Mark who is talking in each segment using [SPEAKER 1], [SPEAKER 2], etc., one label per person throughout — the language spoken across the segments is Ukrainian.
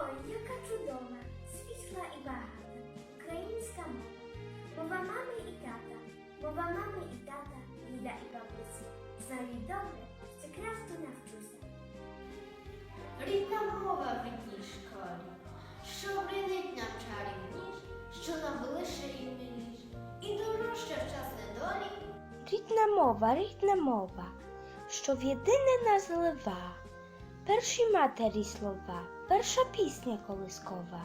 [SPEAKER 1] Ой, яка чудова, світла і багата, українська мова. Мова мами і тата, мова мами і тата, діда і бабусі. Знаю добре, що краще навчуся.
[SPEAKER 2] Рідна мова в рідній школі, що бринить нам чарівніш, що нам ближче і миліш, і дорожче в час недолі.
[SPEAKER 3] Рідна мова, рідна мова, що в єдине нас перші матері слова, перша пісня колискова.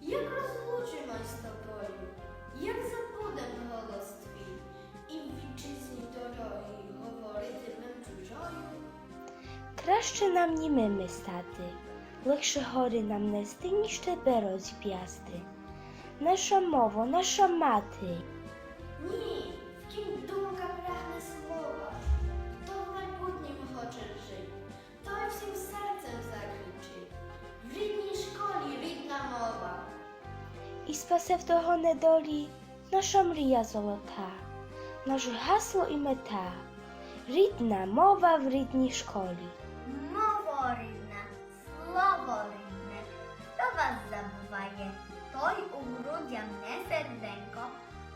[SPEAKER 2] Як розлучимось з тобою, як забудем голос твій, і в вітчизні дороги говоритимем чужою.
[SPEAKER 3] Краще нам німими стати, легше гори нам нести, ніж тебе розп'ясти. Наша мова, наша мати,
[SPEAKER 2] Ні,
[SPEAKER 3] і спасе в того недолі наша мрія золота, наше гасло і мета, рідна мова в рідній школі.
[SPEAKER 1] Мова рідна, слово рідне, хто вас забуває, той у грудях не серденько,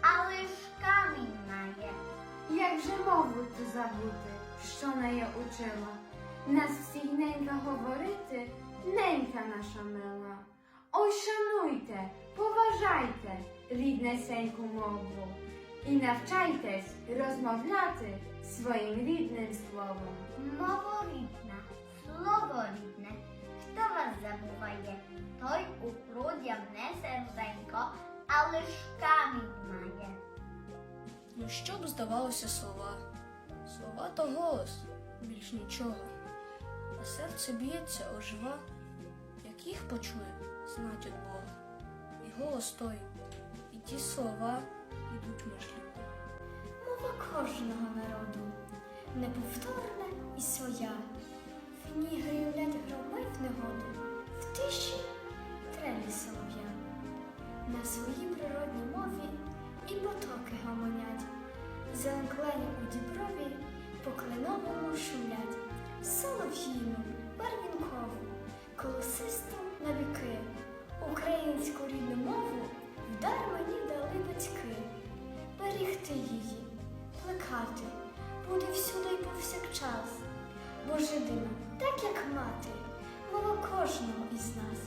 [SPEAKER 1] але ж камінь має.
[SPEAKER 4] Як же мову ту забути, що нею учила? Нас всіх ненька говорити, ненька наша мила. Ой, шануйте, поважайте ріднесеньку мову і навчайтесь розмовляти своїм рідним словом.
[SPEAKER 1] Мова рідна, слово рідне, хто вас забуває, той у грудях не серденько, але ж камінь має.
[SPEAKER 5] Ну що б здавалося слова? Слова то голос, більш нічого. А серце б'ється, ожива. Як їх почує, знать від Бога. Голос той, і ті слова ідуть можливо.
[SPEAKER 1] Мова кожного народу, неповторна і своя. В ній гривлять громи в негоду, в тиші трелі солов'я. На своїй природній мові і потоки гомонять. Зеленклені у діброві по кленовому шумлять. Її, плекати, буде всюди й повсякчас. Бо жидина, так як мати, мова кожного із нас.